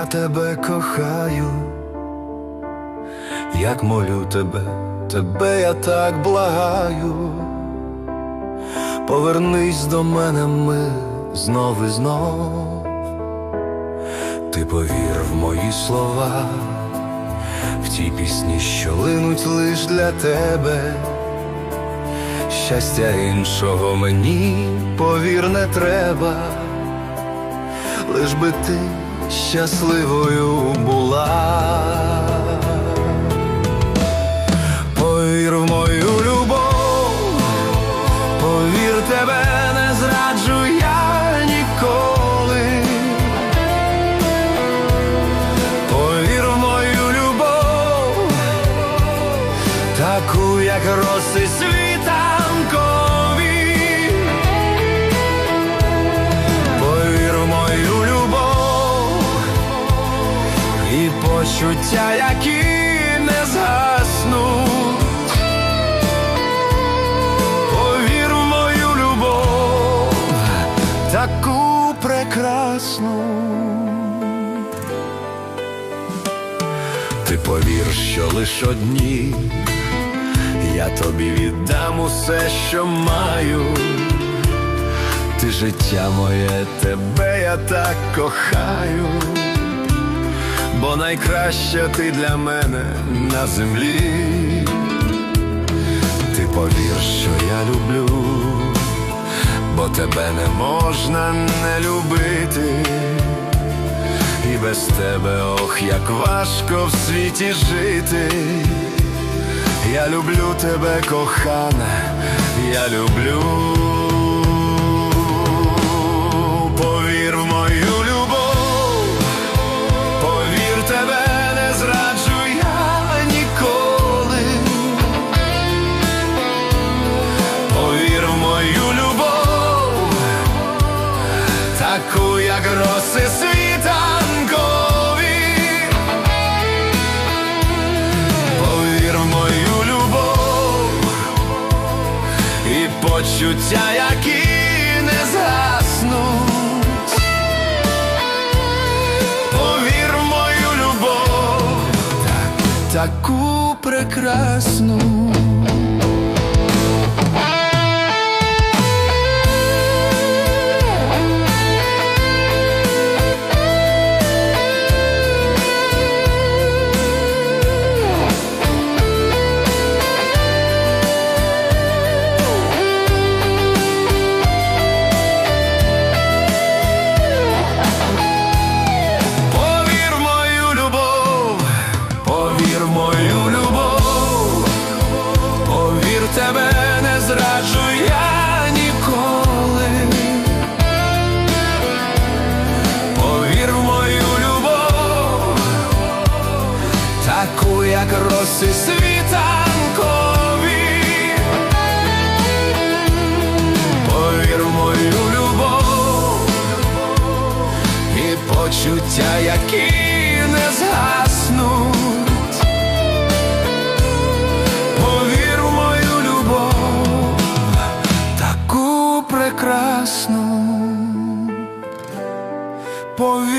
я тебе кохаю, як молю тебе, тебе я так благаю, повернись до мене ми знов і знов, ти повір в мої слова, в ті пісні, що линуть лиш для тебе. Щастя іншого мені повір не треба, лиш би ти щасливою була. Повір в мою любов, повір тебе не зраджу я ніколи. Повір в мою любов, таку, як роси світанкові. Почуття, які не згаснуть. Повір в мою любов, таку прекрасну. Ти повір, що лиш одні, я тобі віддам усе, що маю. Ти життя моє, тебе я так кохаю, бо найкраща ти для мене на землі. Ти повір, що я люблю, бо тебе не можна не любити. І без тебе, ох, як важко в світі жити. Я люблю тебе, кохана, я люблю. Як роси світанкові. Повір в мою любов і почуття, які не згаснуть. Повір в мою любов, таку прекрасну. Роси світанкові. Повір мою любов і почуття, які не згаснуть. Повір мою любов, таку прекрасну. Повір